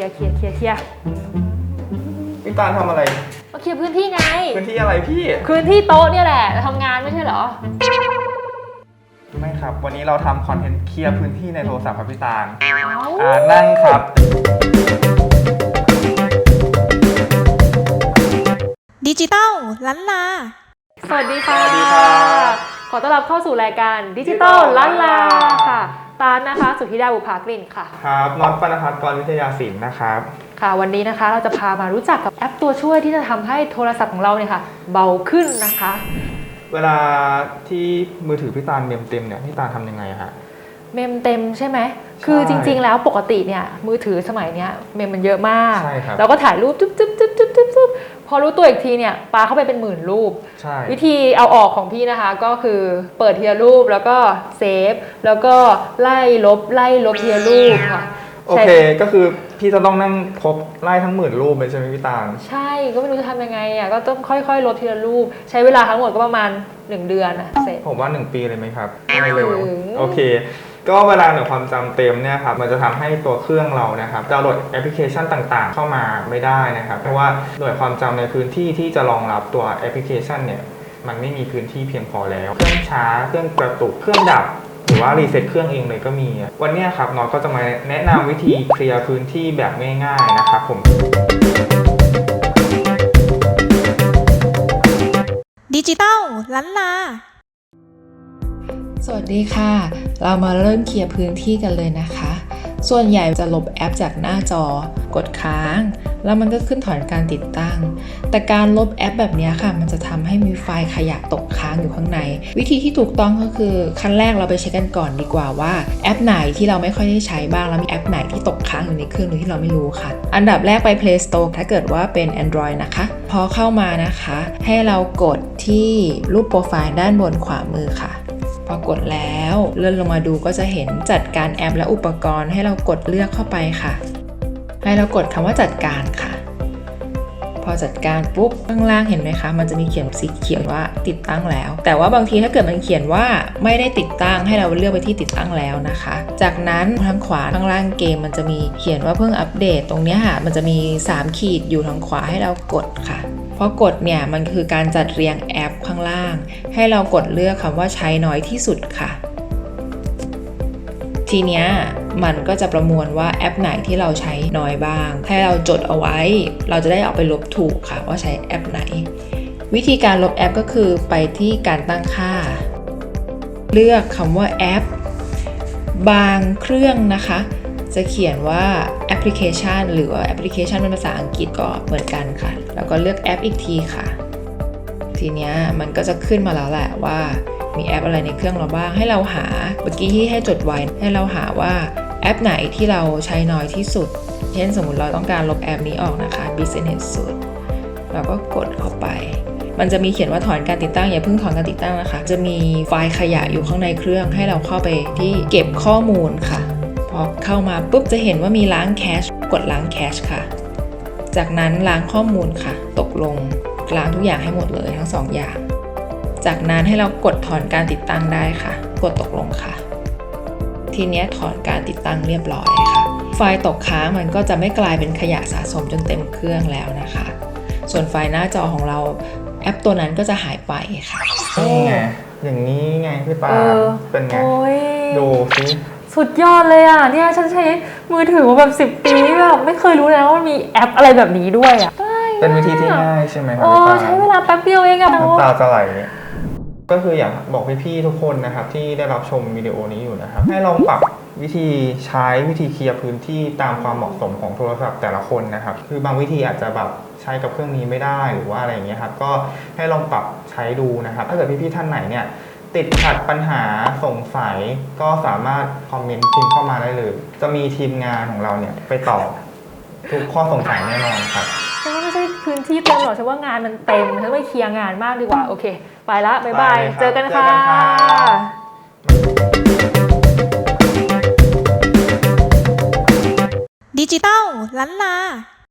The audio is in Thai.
ลียร์เคลียร์เคลียร์เคลียร์พี่ตาลทำอะไร มาเคลียร์พื้นที่ไง พื้นที่อะไรพี่ พื้นที่โต๊ะเนี่ยแหละทำงานไม่ใช่เหรอ ไม่ครับ วันนี้เราทำคอนเทนต์เคลียร์พื้นที่ในโทรศัพท์ครับพี่ตาลเอ้าอ่านั่งครับ ดิจิตอลล้านลา สวัสดีค่ะ สวัสดีครับ ขอต้อนรับเข้าสู่รายการดิจิตอลล้านลาค่ะตาลนะคะ สุธิดาบุภากลิ่นค่ะ ครับน็อตปนพัฒน์กรวิทยาศิลป์นะครับ ค่ะวันนี้นะคะเราจะพามารู้จักกับแอปตัวช่วยที่จะทำให้โทรศัพท์ของเราเนี่ยค่ะเบาขึ้นนะคะ เวลาที่มือถือพี่ตาลเมมเต็มเนี่ยพี่ตาลทำยังไงอะฮะเมมเต็มใช่ไหม คือจริง ๆ แล้วปกติเนี่ยมือถือสมัยเนี้ยเมมมันเยอะมากใช่ครับเราก็ถ่ายรูปจุ๊บจุ๊บจุ๊บจุ๊บจุ๊บจุ๊บ พอรู้ตัวอีกทีเนี่ยปาเข้าไปเป็นหมื่นรูป ใช่ วิธีเอาออกของพี่นะคะ ก็คือเปิดทีละรูปแล้วก็เซฟ แล้วก็ไล่ลบไล่ลบทีละรูปค่ะ โอเค ก็คือพี่จะต้องนั่งครบไล่ทั้งหมื่นรูปเลยใช่ไหมพี่ตาลใช่ก็ไม่รู้จะทำยังไงอะก็ต้องค่อยๆ ลบทีละรูป ใช้เวลาทั้งหมดก็ประมาณ 1 เดือนอะเสร็จ ผมว่า 1 ปีเลยไหมครับไม่เร็วถึงโอเค ก็เวลาหน่วยความจำเต็มเนี่ยครับมันจะทำให้ตัวเครื่องเรานะครับดาวน์โหลดแอปพลิเคชันต่างๆ เข้ามาไม่ได้นะครับ เพราะว่าหน่วยความจำในพื้นที่ที่จะรองรับตัวแอปพลิเคชันเนี่ยมันไม่มีพื้นที่เพียงพอแล้ว เครื่องช้าเครื่องกระตุกเครื่องดับ หรือว่ารีเซ็ตเครื่องเองเลยก็มี วันเนี้ยครับน้องก็จะมาแนะนำวิธีเคลียร์พื้นที่แบบง่ายๆนะครับผม ดิจิตอลล้านลาสวัสดีค่ะ เรามาเริ่มเคลียร์พื้นที่กันเลยนะคะ ส่วนใหญ่จะลบแอปจากหน้าจอกดค้าง แล้วมันก็ขึ้นถอนการติดตั้ง แต่การลบแอปแบบนี้ค่ะ มันจะทำให้มีไฟล์ขยะตกค้างอยู่ข้างใน วิธีที่ถูกต้องก็คือขั้นแรกเราไปเช็คกันก่อนดีกว่าว่าแอปไหนที่เราไม่ค่อยได้ใช้บ้างแล้วมีแอปไหนที่ตกค้างอยู่ในเครื่องโดยที่เราไม่รู้ค่ะ อันดับแรกไป Play Store ถ้าเกิดว่าเป็น Android นะคะ พอเข้ามานะคะ ให้เรากดที่รูปโปรไฟล์ด้านบนขวามือค่ะ พอกดแล้วเลื่อนลงมาดูก็จะเห็นจัดการแอปและอุปกรณ์ให้เรากดเลือกเข้าไปค่ะ ให้เรากดคำว่าจัดการค่ะ พอจัดการปุ๊บข้างล่างเห็นไหมคะ มันจะมีเขียนสีเขียวว่าติดตั้งแล้ว แต่ว่าบางทีถ้าเกิดมันเขียนว่าไม่ได้ติดตั้งให้เราเลือกไปที่ติดตั้งแล้วนะคะ จากนั้นทางขวาข้างล่างเกม มันจะมีเขียนว่าเพิ่งอัปเดต ตรงนี้ค่ะ มันจะมี 3 ขีดอยู่ทางขวาให้เรากดค่ะ พอกดเนี่ยมันคือการจัดเรียงแอปข้างล่าง ให้เรากดเลือกคำว่าใช้น้อยที่สุดค่ะ ทีเนี้ยมันก็จะประมวลว่าแอปไหนที่เราใช้น้อยบ้าง ให้เราจดเอาไว้ เราจะได้เอาไปลบถูกค่ะ ว่าใช้แอปไหน วิธีการลบแอปก็คือไปที่การตั้งค่า เลือกคำว่าแอป บางเครื่องนะคะ จะเขียนว่า พลิเคชัน หรือว่าแอปพลิเคชันเป็นภาษาอังกฤษก็เหมือนกันค่ะ แล้วก็เลือกแอปอีกทีค่ะ ทีเนี้ยมันก็จะขึ้นมาแล้วแหละว่ามีแอปอะไรในเครื่องเราบ้าง ให้เราหาเมื่อกี้ที่ให้จดไว้ ให้เราหาว่าแอปไหนที่เราใช้น้อยที่สุด เช่นสมมุติเราต้องการลบแอปนี้ออกนะคะ Business Suite เราก็กดเข้าไป มันจะมีเขียนว่าถอนการติดตั้ง อย่าเพิ่งถอนการติดตั้งนะคะ จะมีไฟล์ขยะอยู่ข้างในเครื่อง ให้เราเข้าไปที่เก็บข้อมูลค่ะ อเข้ามาปุ๊บจะเห็นว่ามีล้างแคชกดล้างแคชค่ะ จากนั้นล้างข้อมูลค่ะ ตกลงล้างทุกอย่างให้หมดเลยทั้งสองอย่าง จากนั้นให้เรากดถอนการติดตั้งได้ค่ะ กดตกลงค่ะ ทีเนี้ยถอนการติดตั้งเรียบร้อยค่ะ ไฟล์ตกค้างมันก็จะไม่กลายเป็นขยะสะสมจนเต็มเครื่องแล้วนะคะ ส่วนไฟล์หน้าจอของเราแอปตัวนั้นก็จะหายไปค่ะนี่ไงอย่างนี้ไงพี่ตาเอลอเป็นไงโอ้ยดูสิ สุดยอดเลยอะเนี่ยฉันใช้มือถือมาแบบสิบ10ปีแบบไม่เคยรู้เลยนะว่ามันมีแอปอะไรแบบนี้ด้วยอะเป็นวิธีที่ง่ายใช่ไหมครับโอ้พี่ตาลใช้เวลาแป๊บเดียวเองอะน้ำตาจะไหลก็คืออยากบอกพี่ๆทุกคนนะครับที่ได้รับชมวิดีโอนี้อยู่นะครับ ให้ลองปรับวิธีใช้วิธีเคลียร์พื้นที่ตามความเหมาะสมของโทรศัพท์แต่ละคนนะครับ คือบางวิธีอาจจะแบบใช้กับเครื่องนี้ไม่ได้หรือว่าอะไรอย่างเงี้ยครับก็ให้ลองปรับใช้ดูนะครับ ถ้าเกิดพี่ๆท่านไหนเนี่ย ติดขัดปัญหาสงสัยก็สามารถคอมเมนต์พิมพ์เข้ามาได้เลย จะมีทีมงานของเราเนี่ยไปตอบทุกข้อสงสัยแน่นอนครับ ฉันว่าไม่ใช่พื้นที่เต็มหรอกฉันว่างานมันเต็มฉันไปเคลียร์งานมากดีกว่าโอเค ไปละบ๊ายบายไปเลยครับเจอกันเจอค่ะกันครับ ดิจิตอลล้านลา